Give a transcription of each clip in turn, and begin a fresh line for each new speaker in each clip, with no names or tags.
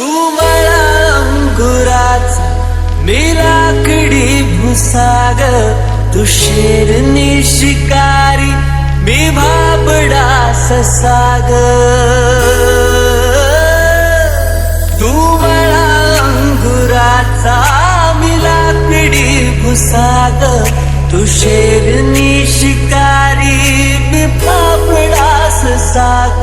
तू मला अंकुराचा मी लाकडी भुसाग तू शेरनी शिकारी मी भाबडा ससाग तू मला अंकुराचा मी लाकडी भुसाग तू शेरनी शिकारी मी भाबडा ससाग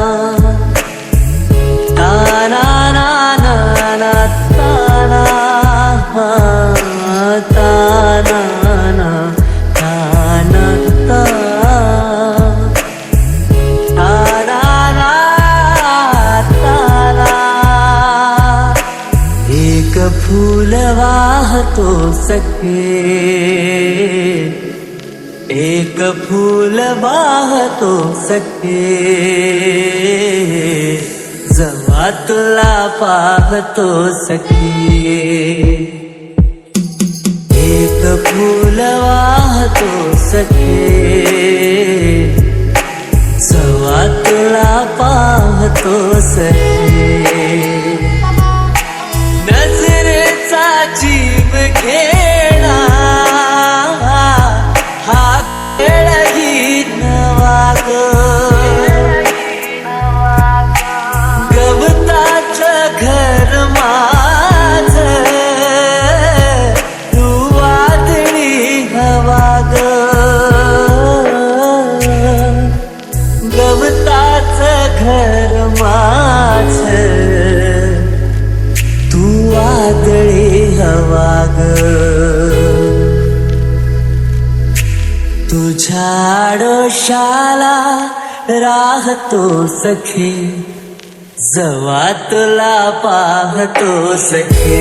तो सखे। एक फूल वाहतो सखे। जवा तुला पाहतो सखी। एक फूल वाहतो सखे। जवा तुला पाहतो सखे। तुझ्या राहतो सखे जवा तुला पाहतो सखे.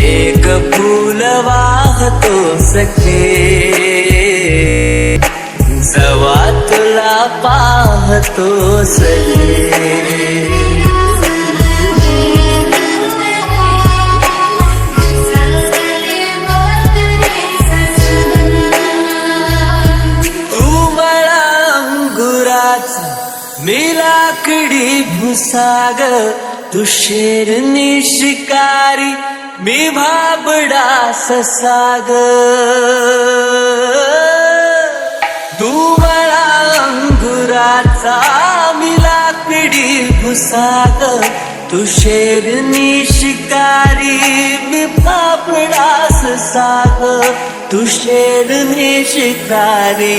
एक फूल वाहतो सखे जवा तुला पाहतो सखे. लाकडी भुसाग तू शेरनी शिकारी मी भाबडा ससाग. तू अंगुराचा मी लाकडी भुसाग तू शेरनी शिकारी मी भाबडा ससाग. तू शेरनी शिकारी